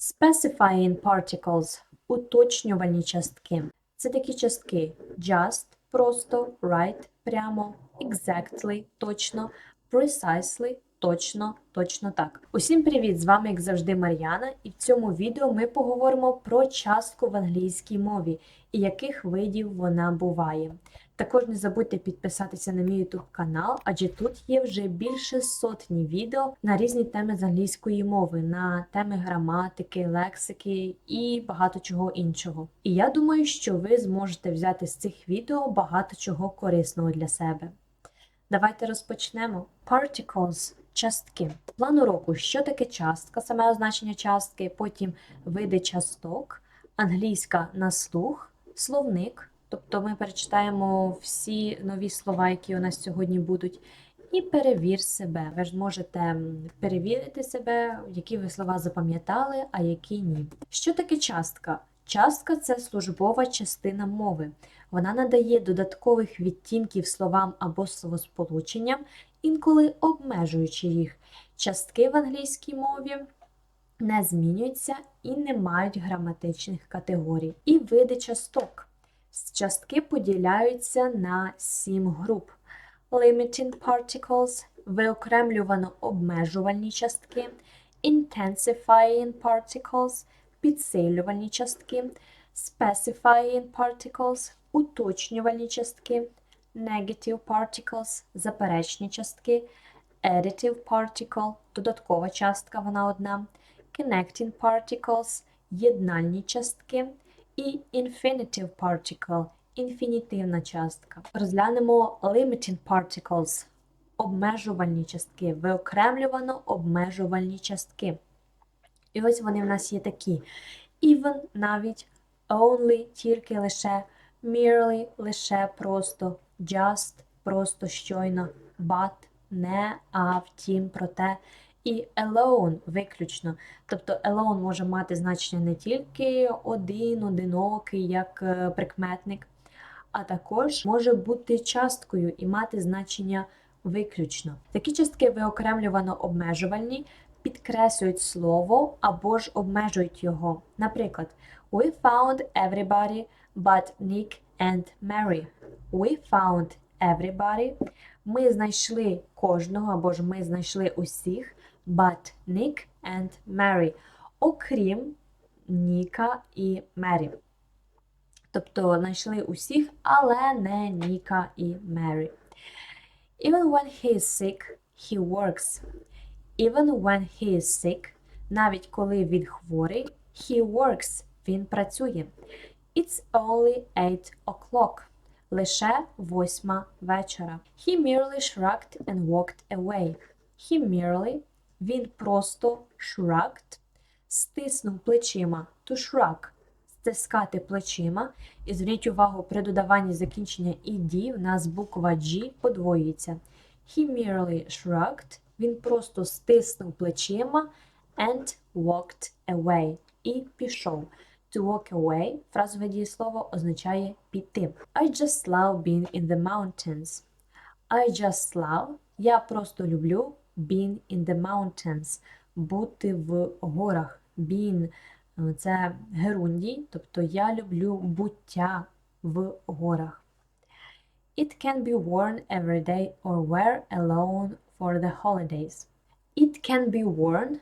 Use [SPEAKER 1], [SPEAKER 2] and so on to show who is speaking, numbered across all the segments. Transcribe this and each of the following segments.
[SPEAKER 1] Specifying particles – уточнювальні частки. Це такі частки just – просто, right – прямо, exactly – точно, precisely – точно, точно так. Усім привіт! З вами, як завжди, Мар'яна, і в цьому відео ми поговоримо про частку в англійській мові і яких видів вона буває. Також не забудьте підписатися на мій YouTube канал, адже тут є вже більше сотні відео на різні теми з англійської мови, на теми граматики, лексики і багато чого іншого. І я думаю, що ви зможете взяти з цих відео багато чого корисного для себе. Давайте розпочнемо. Particles – частки. План уроку, що таке частка, саме означення частки, потім види часток, англійська на слух, словник. Тобто ми перечитаємо всі нові слова, які у нас сьогодні будуть, і перевір себе. Ви ж можете перевірити себе, які ви слова запам'ятали, а які ні. Що таке частка? Частка це службова частина мови. Вона надає додаткових відтінків словам або словосполученням, інколи обмежуючи їх. Частки в англійській мові не змінюються і не мають граматичних категорій. І види часток. Частки поділяються на сім груп. Limiting particles – виокремлювано обмежувальні частки, intensifying particles – підсилювальні частки, specifying particles – уточнювальні частки, negative particles – заперечні частки, additive particle – додаткова частка, вона одна, connecting particles – єднальні частки, і infinitive particle – інфінітивна частка. Розглянемо limiting particles – обмежувальні частки, виокремлювано обмежувальні частки. І ось вони в нас є такі: even, навіть, only, тільки лише, merely, лише просто, just, просто щойно, but, не, а втім, проте. І alone виключно. Тобто alone може мати значення не тільки один, одинокий, як е, прикметник, а також може бути часткою і мати значення виключно. Такі частки виокремлювано обмежувальні, підкреслюють слово або ж обмежують його. Наприклад, We found everybody but Nick and Mary. We found everybody. Ми знайшли кожного, або ж ми знайшли усіх, but Nick and Mary. Окрім Ніка і Мері. Тобто знайшли усіх, але не Ніка і Мері. Even when he is sick, he works. Even when he is sick, навіть коли він хворий, he works, він працює. It's only 8 o'clock. Лише восьма вечора. He merely shrugged and walked away. He merely, він просто shrugged, стиснув плечима. To shrug – стискати плечима. І зверніть увагу, при додаванні закінчення «ed» в нас буква G подвоюється. He merely shrugged, він просто стиснув плечима and walked away. І пішов. To walk away – фразове дієслово означає піти. I just love being in the mountains. I just love – я просто люблю being in the mountains – бути в горах. Being – це герундій, тобто я люблю буття в горах. It can be worn every day or wear alone for the holidays. It can be worn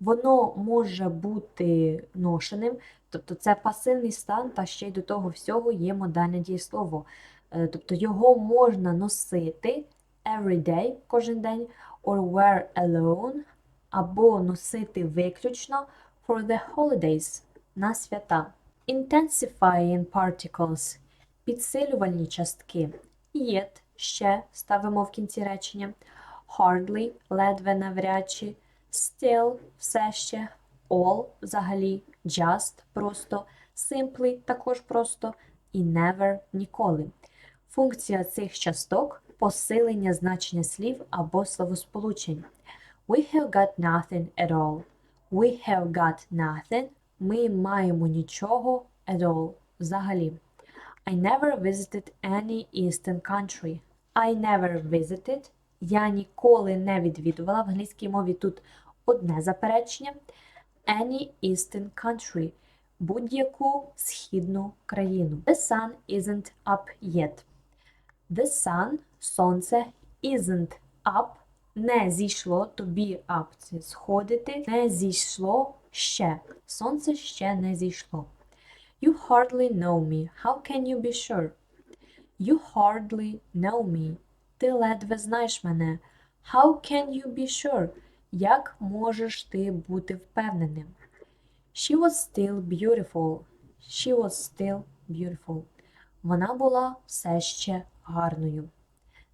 [SPEAKER 1] Воно може бути ношеним, тобто це пасивний стан, та ще й до того всього є модальне дієслово. Е, Тобто його можна носити every day, кожен день, or wear alone, або носити виключно for the holidays, на свята. Intensifying particles – підсилювальні частки. Yet – ще ставимо в кінці речення. Hardly – ледве навряд чи. Still – все ще, all – взагалі, just – просто, simply – також просто, і never – ніколи. Функція цих часток – посилення значення слів або словосполучень. We have got nothing at all. We have got nothing. Ми маємо нічого at all. Взагалі. I never visited any eastern country. I never visited. Я ніколи не відвідувала. В англійській мові тут одне заперечення. any eastern country, будь-яку східну країну. The sun isn't up yet. The sun, сонце, isn't up, не зійшло, to be up – це сходити, не зійшло ще. Сонце ще не зійшло. You hardly know me. How can you be sure? You hardly know me. Ти ледве знаєш мене. How can you be sure? Як можеш ти бути впевненим? She was still beautiful. She was still beautiful. Вона була все ще гарною.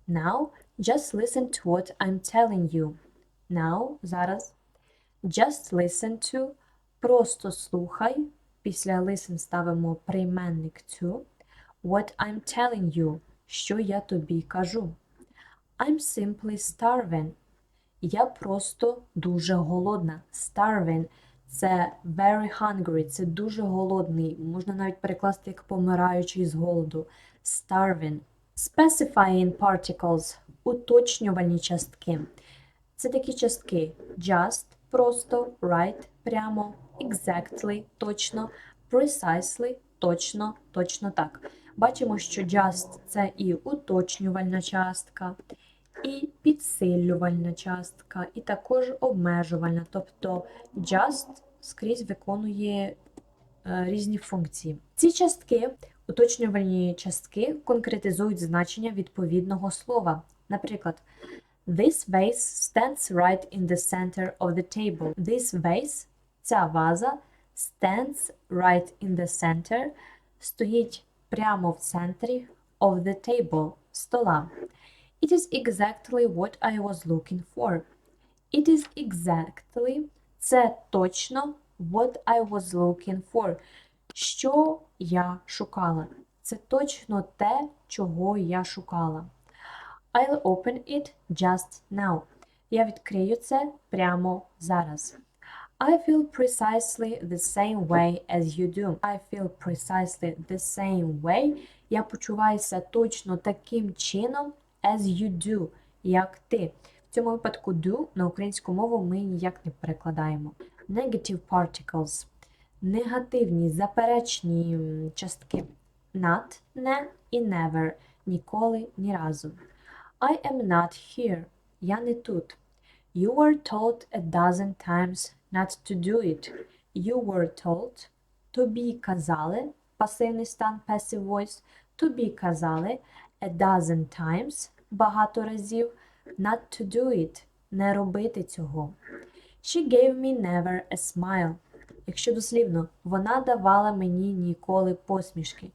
[SPEAKER 1] Now, just listen to what I'm telling you. Now, зараз. Just listen to. Просто слухай. Після listen ставимо прийменник to. What I'm telling you. Що я тобі кажу. I'm simply starving. Я просто дуже голодна. Starving – це very hungry, це дуже голодний. Можна навіть перекласти як помираючий з голоду. Starving. Specifying particles – уточнювальні частки. Це такі частки just – просто, right – прямо, exactly – точно, precisely – точно, точно так. Бачимо, що just – це і уточнювальна частка, і підсилювальна частка, і також обмежувальна. Тобто just скрізь виконує е, різні функції. Ці частки, уточнювальні частки, конкретизують значення відповідного слова. Наприклад, This vase stands right in the center of the table. This vase, ця ваза, stands right in the center, стоїть прямо в центрі of the table, стола. It is exactly what I was looking for. It is exactly це точно what I was looking for. Що я шукала? Це точно те, чого я шукала. I'll open it just now. Я відкрию це прямо зараз. I feel precisely the same way as you do. I feel precisely the same way. Я почуваюся точно таким чином as you do, як ти. В цьому випадку do на українську мову ми ніяк не перекладаємо. Negative particles. Негативні, заперечні частки. Not, не і never. Ніколи, ні разу. I am not here. Я не тут. You were told a dozen times not to do it. You were told. Тобі казали. Пасивний стан passive voice. Тобі казали a dozen times. Багато разів. Not to do it. Не робити цього. She gave me never a smile. Якщо дослівно, вона давала мені ніколи посмішки.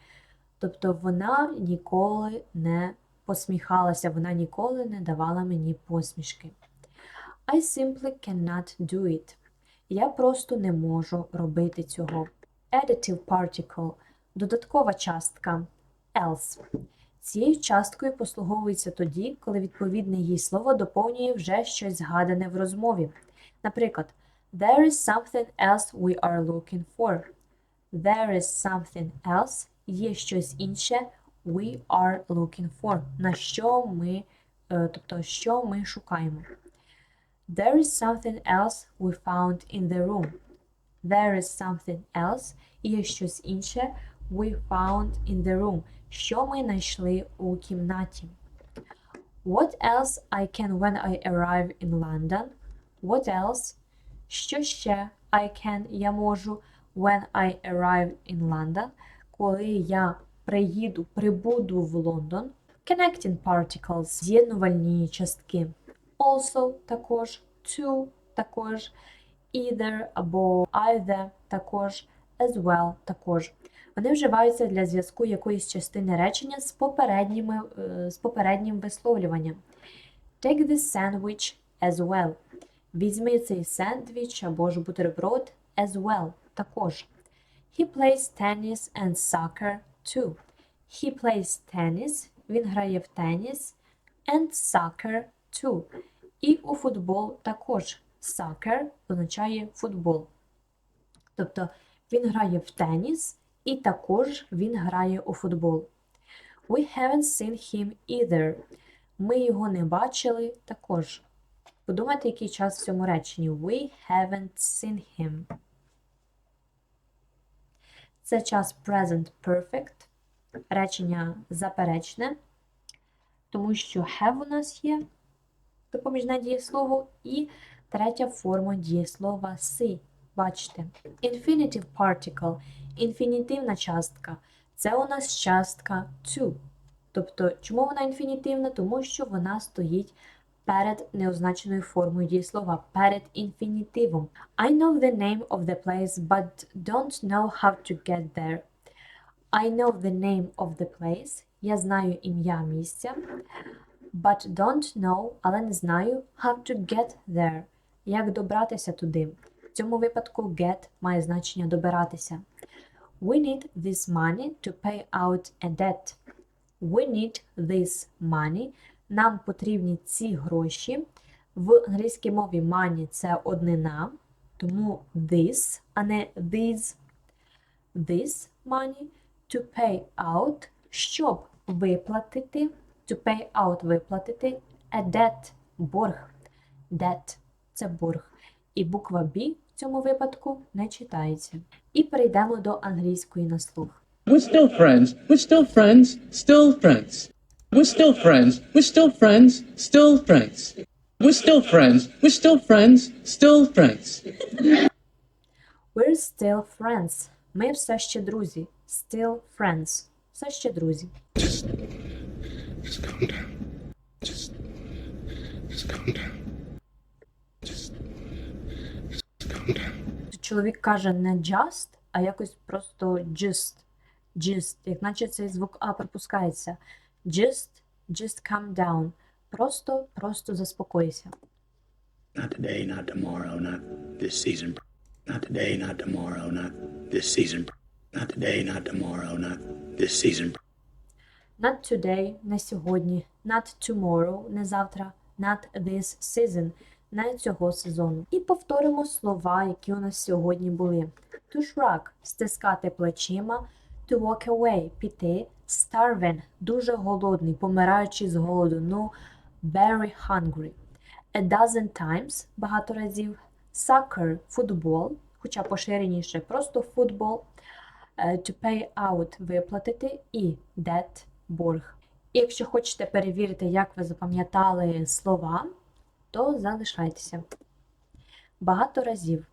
[SPEAKER 1] Тобто вона ніколи не посміхалася, вона ніколи не давала мені посмішки. I simply cannot do it. Я просто не можу робити цього. Additive particle – додаткова частка. Else. Цією часткою послуговується тоді, коли відповідне їй слово доповнює вже щось згадане в розмові. Наприклад, There is something else we are looking for. There is something else. Є щось інше. We are looking for. На що ми, е, тобто, що ми шукаємо. There is something else we found in the room. There is something else. Є щось інше. We found in the room. Що ми знайшли у кімнаті. What else I can when I arrive in London? What else? Що ще I can я можу when I arrive in London? Коли я приїду, прибуду в Лондон. Connecting particles – з'єднувальні частки. Also також, to також, either або either також, as well також. Вони вживаються для зв'язку якоїсь частини речення з, попередніми, е, з попереднім висловлюванням. Take this sandwich as well. Візьми цей сендвіч або ж бутерброд as well також. He plays tennis and soccer too. He plays tennis. Він грає в теніс. And soccer too. І у футбол також. Soccer означає футбол. Тобто він грає в теніс і також він грає у футбол. We haven't seen him either. Ми його не бачили також. Подумайте, який час в цьому реченні. We haven't seen him. Це час present perfect, речення заперечне, тому що have у нас є допоміжне дієслово і третя форма дієслова see. Бачите. Infinitive particle, інфінітивна частка. Це у нас частка to. Тобто, чому вона інфінітивна? Тому що вона стоїть перед неозначеною формою дієслова, перед інфінітивом. I know the name of the place, but don't know how to get there. I know the name of the place. Я знаю ім'я місця. But don't know, але не знаю how to get there. Як добратися туди. В цьому випадку get має значення добиратися. We need this money to pay out a debt. We need this money. Нам потрібні ці гроші. В англійській мові money – це однина, тому this, а не these. This money to pay out, щоб виплатити, to pay out виплатити, a debt – борг. Debt – це борг. І буква B в цьому випадку не читається. І перейдемо до англійської на слух.
[SPEAKER 2] We're still friends. We're still friends. Still friends. We're still friends. We're still friends. Still friends. We're still friends. We're still friends. Still friends.
[SPEAKER 1] We're still friends. Ми все ще друзі. Still friends. Все ще друзі.
[SPEAKER 3] Just, just calm down. Just, just calm down. Just, just calm down.
[SPEAKER 1] Чоловік каже не just, а якось просто just. Just, як наче цей звук А пропускається. Just, just calm down. Просто, просто заспокойся.
[SPEAKER 4] Not today, not tomorrow, not this season. Not today, not tomorrow, not this season. Not today, not tomorrow, not this season.
[SPEAKER 1] Not today, не сьогодні. Not tomorrow, не завтра. Not this season, не цього сезону. І повторимо слова, які у нас сьогодні були. To shrug – стискати плечима. To walk away – піти. Starving – дуже голодний, помираючи з голоду. Ну, very hungry. A dozen times – багато разів. Soccer – футбол, хоча поширеніше просто футбол. Е, to pay out – виплатити і debt – борг. І якщо хочете перевірити, як ви запам'ятали слова, то залишайтеся. Багато разів.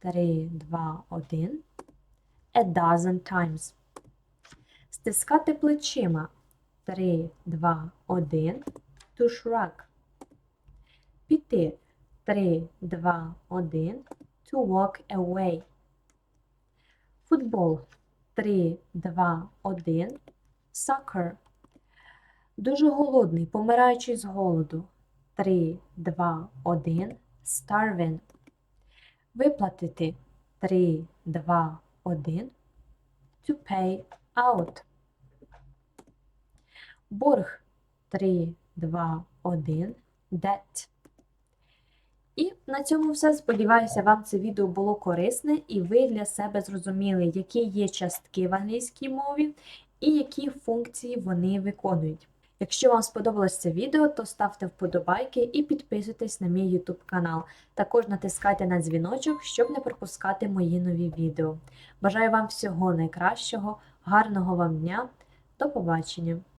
[SPEAKER 1] 3, 2, 1. A dozen times. Стискати плечима. 3, 2, 1. To shrug. Піти. 3, 2, 1. To walk away. Футбол. 3, 2, 1. Soccer. Дуже голодний, помираючий з голоду. 3, 2, 1. Starving. Виплатити. 3, 2, 1. To pay out. Борг. 3, 2, 1. Debt. І на цьому все. Сподіваюся, вам це відео було корисне і ви для себе зрозуміли, які є частки в англійській мові і які функції вони виконують. Якщо вам сподобалось це відео, то ставте вподобайки і підписуйтесь на мій YouTube канал. Також натискайте на дзвіночок, щоб не пропускати мої нові відео. Бажаю вам всього найкращого, гарного вам дня. До побачення!